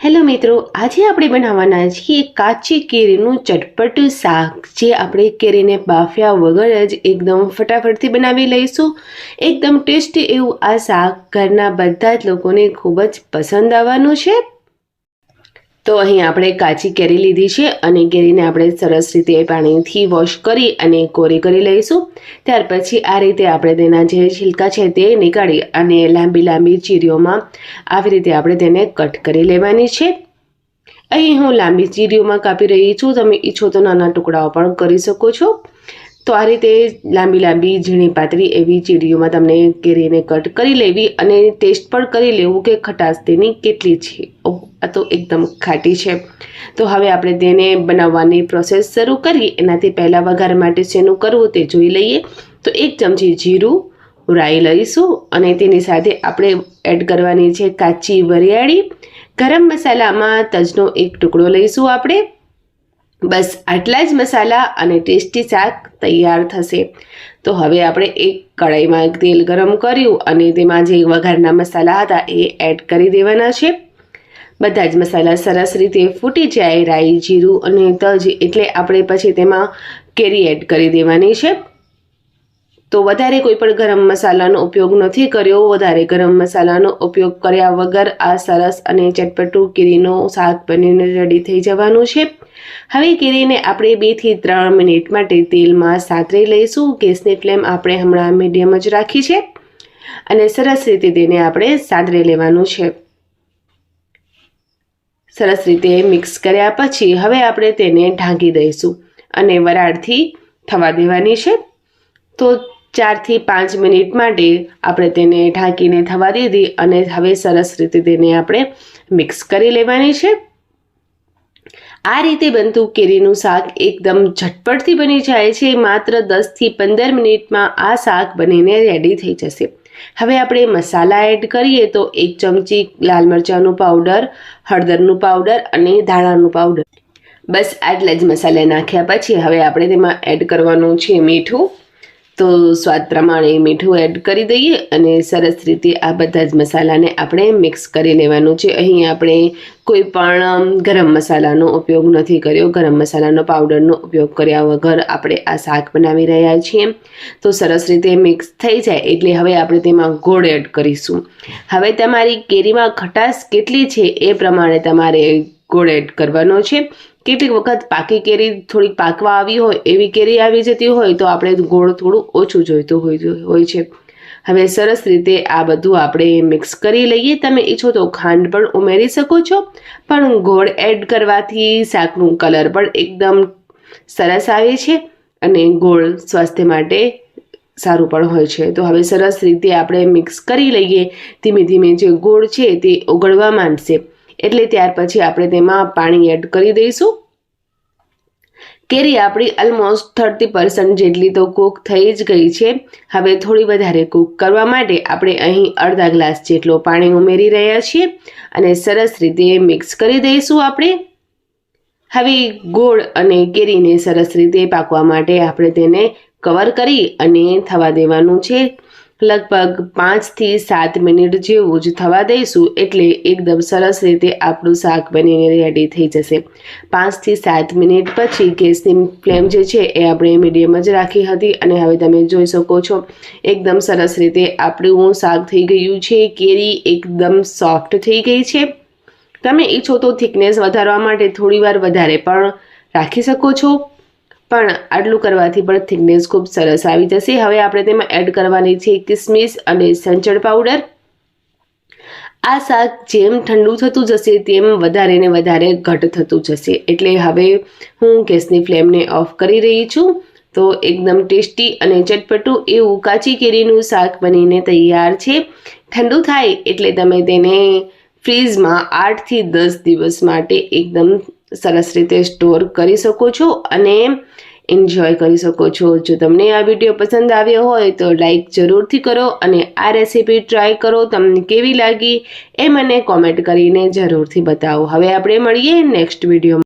Hello મિત્રો, આજે આપણે બનાવવાના છીએ કાચી કેરીનું ચટપટું શાક, જે આપણે કેરીને બાફ્યા વગર જ એકદમ ફટાફટથી બનાવી લઈશું. એકદમ ટેસ્ટી એવું આ શાક ઘરના બધા જ લોકોને ખૂબ જ પસંદ આવવાનું છે. તો અહીં આપણે કાચી કેરી લીધી છે અને કેરીને આપણે સરસ રીતે પાણીથી વોશ કરી અને કોરી કરી લઈશું. ત્યાર પછી આ રીતે આપણે તેના જે છિલકા છે તે નીકાળી અને લાંબી લાંબી ચીરીઓમાં આવી રીતે આપણે તેને કટ કરી લેવાની છે. અહીં હું લાંબી ચીરીઓમાં કાપી રહી છું. તમે ઈચ્છો તો નાના ટુકડાઓ પણ કરી શકો છો. તો આ રીતે લાંબી લાંબી ઝીણી પાતળી એવી ચીડીઓમાં તમને કેરીને કટ કરી લેવી અને ટેસ્ટ પણ કરી લેવું કે ખટાશ તેની કેટલી છે. ઓહ, આ તો એકદમ ખાટી છે. તો હવે આપણે તેને બનાવવાની પ્રોસેસ શરૂ કરી એનાથી પહેલાં વઘાર માટે શેનું કરવું તે જોઈ લઈએ. તો એક ચમચી જીરું રાઈ લઈશું અને તેની સાથે આપણે એડ કરવાની છે કાચી વરિયાળી. ગરમ મસાલામાં તજનો એક ટુકડો લઈશું આપણે. બસ આટલા જ મસાલા અને ટેસ્ટી શાક તૈયાર થશે. તો હવે આપણે એક કઢાઈમાં તેલ ગરમ કર્યું અને તેમાં જે વઘારના મસાલા હતા એ એડ કરી દેવાના છે. બધા જ મસાલા સરસ રીતે ફૂટી જાય, રાઈ, જીરું અને તજ એટલે આપણે પછી તેમાં કેરી એડ કરી દેવાની છે. તો વધારે કોઈ પણ ગરમ મસાલાનો ઉપયોગ નથી કર્યો. વધારે ગરમ મસાલાનો ઉપયોગ કર્યા વગર આ સરસ અને ચટપટું કેરીનો શાક બનીને રેડી થઈ જવાનું છે. હવે કેરીને આપણે બેથી ત્રણ મિનિટ માટે તેલમાં સાતરી લઈશું. ગેસની ફ્લેમ આપણે હમણાં મીડિયમ જ રાખી છે. અને સરસ રીતે તેને આપણે સાતરી લેવાનું છે. સરસ રીતે મિક્સ કર્યા પછી હવે આપણે તેને ઢાંકી દઈશું અને વરાળથી થવા દેવાની છે. તો ચારથી પાંચ મિનિટ માટે આપણે તેને ઢાંકીને થવા દીધી અને હવે સરસ રીતે તેને આપણે મિક્સ કરી લેવાની છે. આ રીતે બનતું કેરીનું શાક એકદમ ઝટપટથી બની જાય છે. માત્ર દસથી પંદર મિનિટમાં આ શાક બનીને રેડી થઈ જશે. હવે આપણે મસાલા એડ કરીએ તો એક ચમચી લાલ મરચાંનું પાવડર હળદરનું પાવડર અને ધાણાનું પાવડર બસ આટલા જ મસાલા નાખ્યા પછી હવે આપણે તેમાં એડ કરવાનું છે મીઠું. તો સ્વાદ પ્રમાણે મીઠું એડ કરી દઈએ અને સરસ રીતે આ બધા જ મસાલાને આપણે મિક્સ કરી લેવાનું છે. અહીં આપણે કોઈ પણ ગરમ મસાલાનો ઉપયોગ નથી કર્યો. ગરમ મસાલાનો પાવડરનો ઉપયોગ કર્યા વગર આપણે આ શાક બનાવી રહ્યા છીએ. તો સરસ રીતે મિક્સ થઈ જાય એટલે હવે આપણે તેમાં ગોળ એડ કરીશું. હવે તમારી કેરીમાં ખટાશ કેટલી છે એ પ્રમાણે તમારે ગોળ એડ કરવાનો છે. કેટલીક વખત પાકી કેરી થોડીક પાકવા આવી હોય, એવી કેરી આવી જતી હોય, તો આપણે ગોળ થોડું ઓછું જોઈતું હોય છે. હવે સરસ રીતે આ બધું આપણે મિક્સ કરી લઈએ. તમે ઈચ્છો તો ખાંડ પણ ઉમેરી શકો છો. પણ ગોળ એડ કરવાથી શાકનું કલર પણ એકદમ સરસ આવે છે અને ગોળ સ્વાસ્થ્ય માટે સારું પણ હોય છે. તો હવે સરસ રીતે આપણે મિક્સ કરી લઈએ. ધીમે ધીમે જે ગોળ છે તે ઓગળવા માંડશે. એટલે ત્યાર પછી આપણે તેમાં પાણી એડ કરી દઈશું. કેરી આપણી ઓલમોસ્ટ થર્ટી પર્સન્ટ જેટલી તો કૂક થઈ જ ગઈ છે. હવે થોડી વધારે કૂક કરવા માટે આપણે અહીં અડધા ગ્લાસ જેટલો પાણી ઉમેરી રહ્યા છીએ અને સરસ રીતે મિક્સ કરી દઈશું આપણે. હવે ગોળ અને કેરીને સરસ રીતે પાકવા માટે આપણે તેને કવર કરી અને થવા દેવાનું છે. લગભગ પાંચથી સાત મિનિટ જેવું જ થવા દઈશું એટલે એકદમ સરસ રીતે આપણું શાક બનીને રેડી થઈ જશે. પાંચથી સાત મિનિટ પછી ગેસની ફ્લેમ જે છે એ આપણે મીડિયમ જ રાખી હતી અને હવે તમે જોઈ શકો છો એકદમ સરસ રીતે આપણું શાક થઈ ગયું છે, કેરી એકદમ સોફ્ટ થઈ ગઈ છે. તમે ઈચ્છો તો થિકનેસ વધારવા માટે થોડીવાર વધારે પણ રાખી શકો છો. પણ આટલું કરવાથી પણ થિકનેસ ખૂબ સરસ આવી જશે. હવે આપણે તેમાં એડ કરવાની છે કિસમિસ અને સંચળ પાવડર. આ શાક જેમ ઠંડુ થતું જશે તેમ વધારે ને વધારે ઘટ થતું જશે. એટલે હવે હું ગેસની ફ્લેમને ઓફ કરી રહી છું. તો એકદમ ટેસ્ટી અને ચટપટું એવું કાચી કેરીનું શાક બનીને તૈયાર છે. ઠંડુ થાય એટલે તમે તેને ફ્રીઝમાં આઠથી દસ દિવસ માટે એકદમ સરસ રીતે સ્ટોર કરી શકો છો અને એન્જોય કરી શકો છો. જો તમને આ વીડિયો પસંદ આવ્યો હોય તો લાઈક જરૂરથી કરો અને આ રેસીપી ટ્રાય કરો. તમને કેવી લાગી એ મને કોમેન્ટ કરીને જરૂરથી બતાવો. હવે આપણે મળીએ નેક્સ્ટ વિડીયોમાં